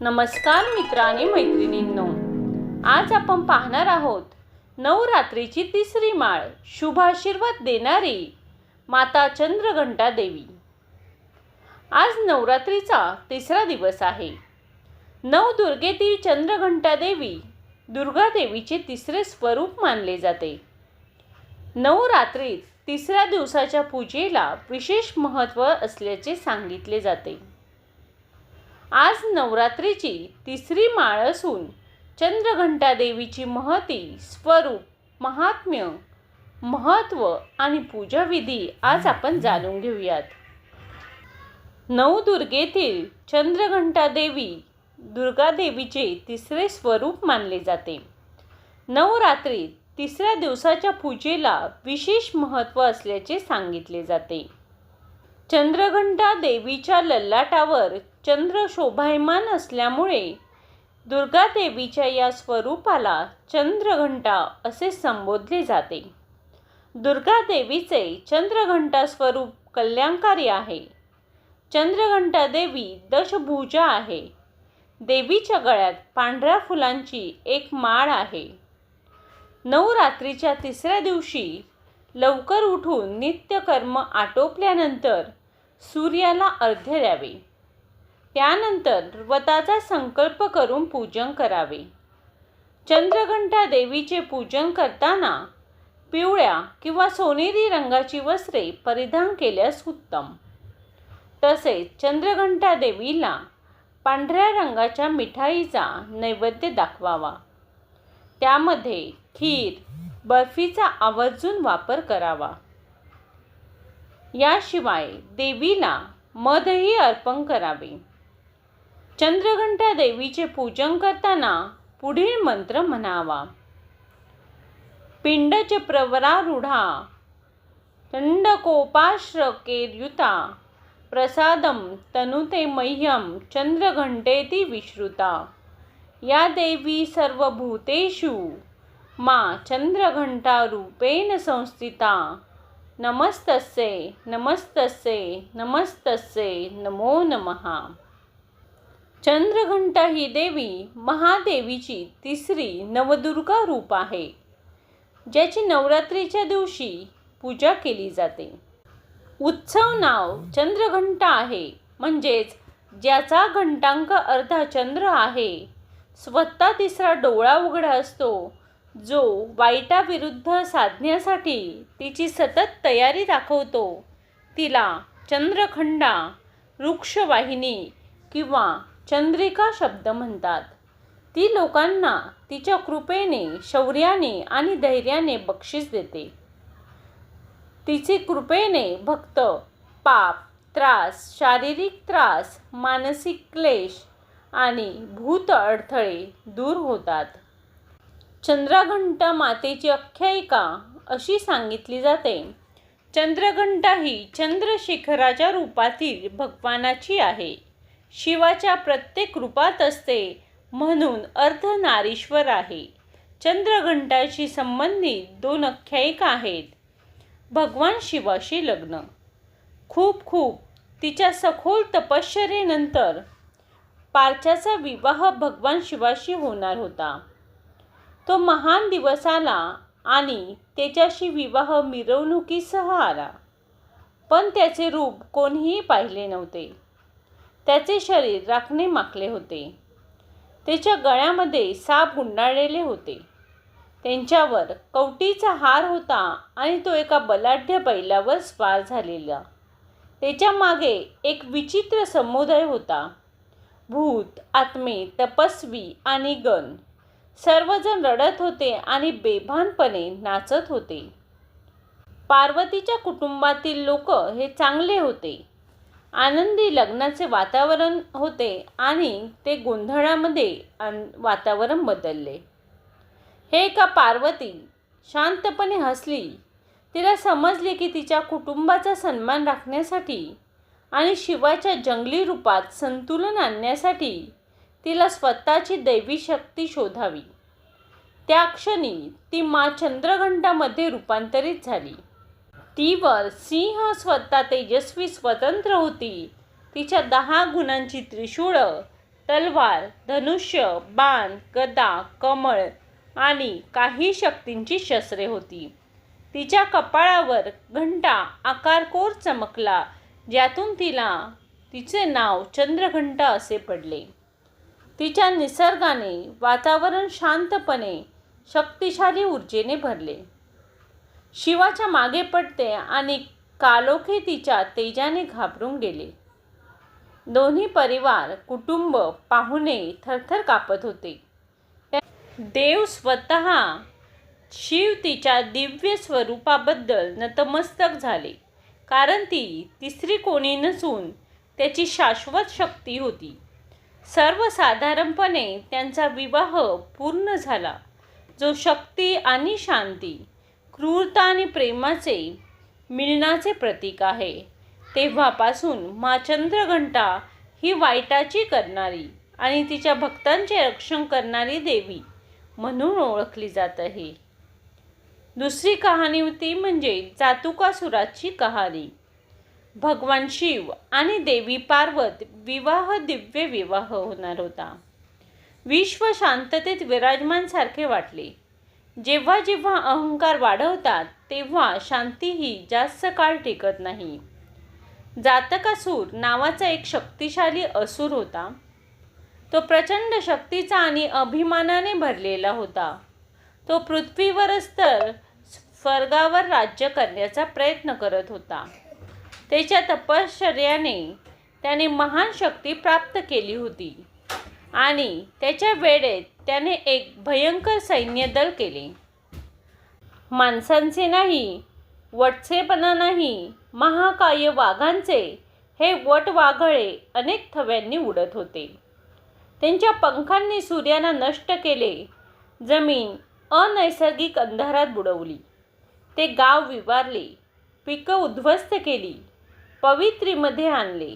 नमस्कार मित्र आणि मैत्रिणींनो. आज आपण पाहणार आहोत नवरात्रीची तिसरी माळ शुभ आशीर्वाद देणारी माता चंद्रघंटा देवी. आज नवरात्रीचा तिसरा दिवस आहे. नवदुर्गेतील चंद्रघंटा देवी दुर्गा देवीचे तिसरे स्वरूप मानले जाते. नवरात्रीत तिसऱ्या दिवसाच्या पूजेला विशेष महत्त्व असल्याचे सांगितले जाते. आज नवरात्रीची तिसरी माळ असून चंद्रघंटा देवीची महती स्वरूप महात्म्य महत्त्व आणि पूजाविधी आज आपण जाणून घेऊयात. नवदुर्गेतील चंद्रघंटा देवी दुर्गा देवीचे तिसरे स्वरूप मानले जाते. नवरात्रीत तिसऱ्या दिवसाच्या पूजेला विशेष महत्त्व असल्याचे सांगितले जाते. चंद्रघंटा देवीच्या ललाटावर चंद्र शोभायमान असल्यामुळे दुर्गादेवीच्या या स्वरूपाला चंद्रघंटा असे संबोधले जाते. दुर्गादेवीचे चंद्रघंटा स्वरूप कल्याणकारी आहे. चंद्रघंटा देवी दशभुजा आहे. देवीच्या गळ्यात पांढऱ्या फुलांची एक माळ आहे. नवरात्रीच्या तिसऱ्या दिवशी लवकर उठून नित्यकर्म आटोपल्यानंतर सूर्याला अर्ध्य द्यावे. त्यानंतर व्रताचा संकल्प करून पूजन करावे. चंद्रघंटा देवीचे पूजन करताना पिवळ्या किंवा सोनेरी रंगाची वस्त्रे परिधान केल्यास उत्तम. तसेच चंद्रघंटा देवीला पांढऱ्या रंगाच्या मिठाईचा नैवेद्य दाखवावा. त्यामध्ये खीर बर्फीचा आवर्जून वापर करावा. याशिवाय देवीला मधही अर्पण करावे. चंद्रघंटा देवीचे पूजन करताना पुढील मंत्र म्हणावा. पिंडच प्रवरारूढा दंडकोपाश्रकेर्युता प्रसादम तनुते मह्यम चंद्रघंटेती विश्रुता. या देवी सर्वभूतेषु मा चंद्रघंटारूपेण संस्थिता. नमस्तस्ये नमस्तस्ये नमस्तस्ये नमो नमः. चंद्रघंटा ही देवी महादेवीची तिसरी नवदुर्गा रूप आहे ज्याची नवरात्रीच्या दिवशी पूजा केली जाते. उत्सव नाव चंद्रघंटा आहे म्हणजेच ज्याचा घंटांक अर्धा चंद्र आहे स्वतः तिसरा डोळा उघडा असतो जो वाईटाविरुद्ध साधण्यासाठी तिची सतत तयारी दाखवतो. तिला चंद्रखंडा वृक्षवाहिनी किंवा चंद्रिका शब्द म्हणतात. ती लोकांना तिच्या कृपेने शौर्याने आणि धैर्याने बक्षीस देते. तिचे कृपेने भक्त पाप त्रास शारीरिक त्रास मानसिक क्लेश आणि भूत अडथळे दूर होतात. चंद्रघंटा मातेची आख्यायिका अशी सांगितली जाते. चंद्रघंटा ही चंद्रशिखराच्या रूपातील भगवानाची आहे. शिवाच्या प्रत्येक रूपात असते म्हणून अर्धनारीश्वर आहे. चंद्रघंटाशी संबंधित दोन आख्यायिका आहेत. भगवान शिवाशी लग्न. खूप खूप तिच्या सखोल तपश्चरेनंतर पारच्याचा विवाह भगवान शिवाशी होणार होता. तो महान दिवस आला आणि त्याच्याशी विवाह मिरवणुकीसह आला. पण त्याचे रूप कोणीही पाहिले नव्हते. त्याचे शरीर राखणे माकले होते. त्याच्या गळ्यामध्ये साप गुंडाळलेले होते. त्यांच्यावर कवटीचा हार होता आणि तो एका बलाढ्य बैलावर स्वार झालेला. त्याच्यामागे एक विचित्र समुदाय होता. भूत आत्मे तपस्वी आणि गण सर्वजण रडत होते आणि बेभानपणे नाचत होते. पार्वतीच्या कुटुंबातील लोक हे चांगले होते. आनंदी लग्नाचे वातावरण होते आणि ते गोंधळामध्ये वातावरण बदलले. हे का पार्वती शांतपणे हसली. तिला समजले की तिच्या कुटुंबाचा सन्मान राखण्यासाठी आणि शिवाच्या जंगली रूपात संतुलन आणण्यासाठी तिला स्वतःची दैवी शक्ती शोधावी. त्या क्षणी ती मा चंद्रघंटामध्ये रूपांतरित झाली. तीवर सिंह स्वतः तेजस्वी स्वतंत्र होती. तिच्या दहा गुणांची त्रिशूळ तलवार धनुष्य बाण गदा कमळ आणि काही शक्तींची शस्त्रे होती. तिच्या कपाळावर घंटा आकारकोर चमकला ज्यातून तिला तिचे नाव चंद्रघंटा असे पडले. तिच्या निसर्गाने वातावरण शांतपणे शक्तिशाली ऊर्जेने भरले. शिवाच्या मागे पडते आणि कालोखे तिच्या तेजाने घाबरून गेले. दोन्ही परिवार कुटुंब पाहुणे थरथर कापत होते. देव स्वतः शिव तिच्या दिव्य स्वरूपाबद्दल नतमस्तक झाले कारण ती तिसरी कोणी नसून त्याची शाश्वत शक्ती होती. सर्वसाधारणपणे त्यांचा विवाह पूर्ण झाला जो शक्ती आणि शांती क्रूरता आणि प्रेमाचे मिलनाचे प्रतीक आहे. तेव्हापासून मा चंद्रघंटा ही वाईटाची करणारी आणि तिच्या भक्तांचे रक्षण करणारी देवी म्हणून ओळखली जात आहे. दुसरी कहाणी ती म्हणजे जातुकासुराची कहाणी. भगवान शिव आणि देवी पार्वत विवाह दिव्य विवाह होणार होता. विश्व शांततेत विराजमान सारखे वाटले. जेव्हा जेव्हा अहंकार वाढवतात तेव्हा शांतीही जास्त काळ टिकत नाही. जातकासूर नावाचा एक शक्तिशाली असूर होता. तो प्रचंड शक्तीचा आणि अभिमानाने भरलेला होता. तो पृथ्वीवरच तर स्वर्गावर राज्य करण्याचा प्रयत्न करत होता. त्याच्या तपश्चर्याने त्याने महान शक्ती प्राप्त केली होती आणि त्याच्या वेळेत त्याने एक भयंकर सैन्यदल केले. माणसांचे नाही वटसेपणा नाही महाकाय वाघांचे हे वट वाघळे अनेक थव्यांनी उडत होते. त्यांच्या पंखांनी सूर्याला नष्ट केले जमीन अनैसर्गिक अंधारात बुडवली. ते गाव विवारले पिकं उद्ध्वस्त केली पवित्रीमध्ये आणले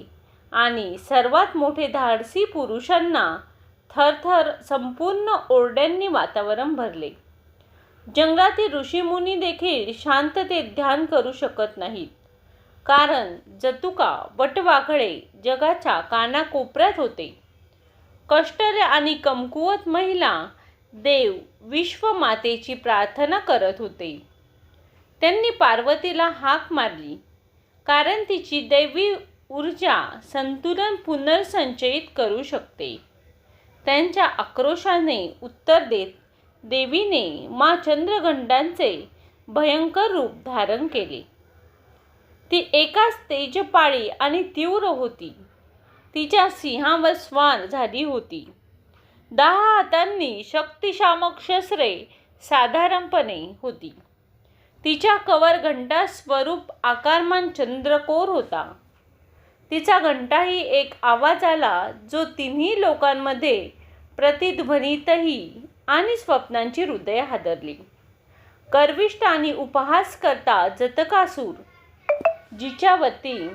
आणि सर्वात मोठे धाडसी पुरुषांना थरथर संपूर्ण ओरड्यांनी वातावरण भरले. जंगलातील ऋषीमुनी देखील शांततेत ध्यान करू शकत नाहीत. कारण जतुका वटवाघळे जगाच्या कानाकोपऱ्यात होते. कष्टरे आणि कमकुवत महिला देव विश्वमातेची प्रार्थना करत होते. त्यांनी पार्वतीला हाक मारली. कारण तिची दैवी ऊर्जा संतुलन पुनर्संचयित करू शकते. त्यांच्या आक्रोशाने उत्तर देत देवीने मा चंद्रगंडांचे भयंकर रूप धारण केले. ती एकाच तेजपाळी आणि तीव्र होती. तिच्या सिंहावर स्वार झाली होती. दहा हातांनी शक्तिशामक शस्त्रे साधारणपणे होती. तिच्या कवर घंटा स्वरूप आकारमान चंद्रकोर होता. तिचा घंटाही एक आवाज आला जो तिन्ही लोकांमध्ये प्रतिध्वनीतही आणि स्वप्नांची हृदय हादरली. कर्विष्ट आणि उपहास करता जतकासूर जिच्या वती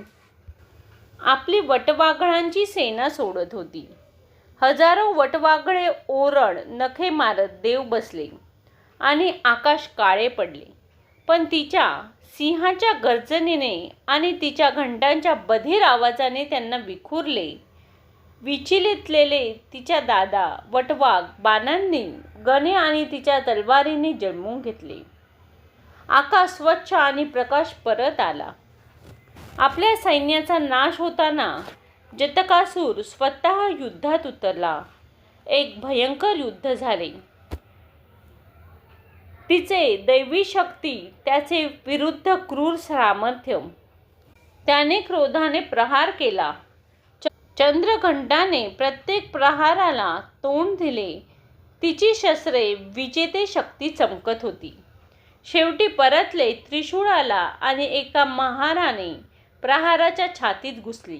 आपली वटवाघळांची सेना सोडत होती. हजारो वटवाघळे ओरड नखे मारत देव बसले आणि आकाश काळे पडले. पण तिच्या सिंहाच्या गर्जनेने आणि तिच्या घंटांच्या बधीर आवाजाने त्यांना विखुरले. विचलितलेले तिच्या दादा वटवाघ बाणांनी गणे आणि तिच्या तलवारीने जन्मून घेतले. आकाश स्वच्छ आणि प्रकाश परत आला. आपल्या सैन्याचा नाश होताना जतकासूर स्वतः युद्धात उतरला. एक भयंकर युद्ध झाले. तिचे दैवी शक्ती त्याचे विरुद्ध क्रूर सामर्थ्य त्याने क्रोधाने प्रहार केला. चंद्रघंटाने प्रत्येक प्रहाराला तोंड दिले. तिची शस्त्रे विजेते शक्ती चमकत होती. शेवटी परतले त्रिशूळाला आणि एका महाराने प्रहाराच्या छातीत घुसली.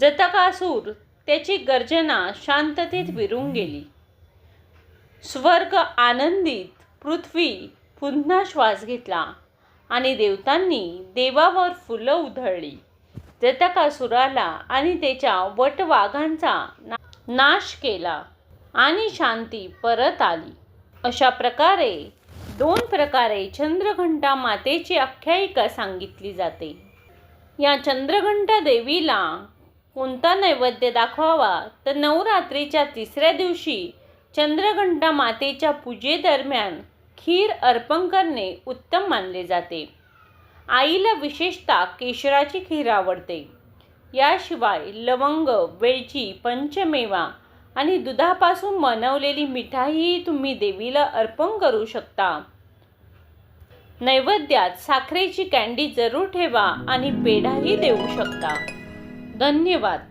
जतकासूर त्याची गर्जना शांततेत विरून गेली. स्वर्ग आनंदित पृथ्वी पुन्हा श्वास घेतला आणि देवतांनी देवावर फुलं उधळली. जतकासुराला आणि त्याच्या वटवाघांचा नाश केला आणि शांती परत आली. अशा प्रकारे दोन प्रकारे चंद्रघंटा मातेची आख्यायिका सांगितली जाते. या चंद्रघंटा देवीला कोणता नैवेद्य दाखवावा तर नवरात्रीच्या तिसऱ्या दिवशी चंद्रघंटा मातेच्या पूजेदरम्यान खीर अर्पण करणे उत्तम मानले जाते. आईला विशेषतः केशराची खीर आवडते. याशिवाय लवंग वेलची पंचमेवा आणि दुधापासून बनवलेली मिठाईही तुम्ही देवीला अर्पण करू शकता. नैवेद्यात साखरेची कँडी जरूर ठेवा आणि पेढाही देऊ शकता. धन्यवाद.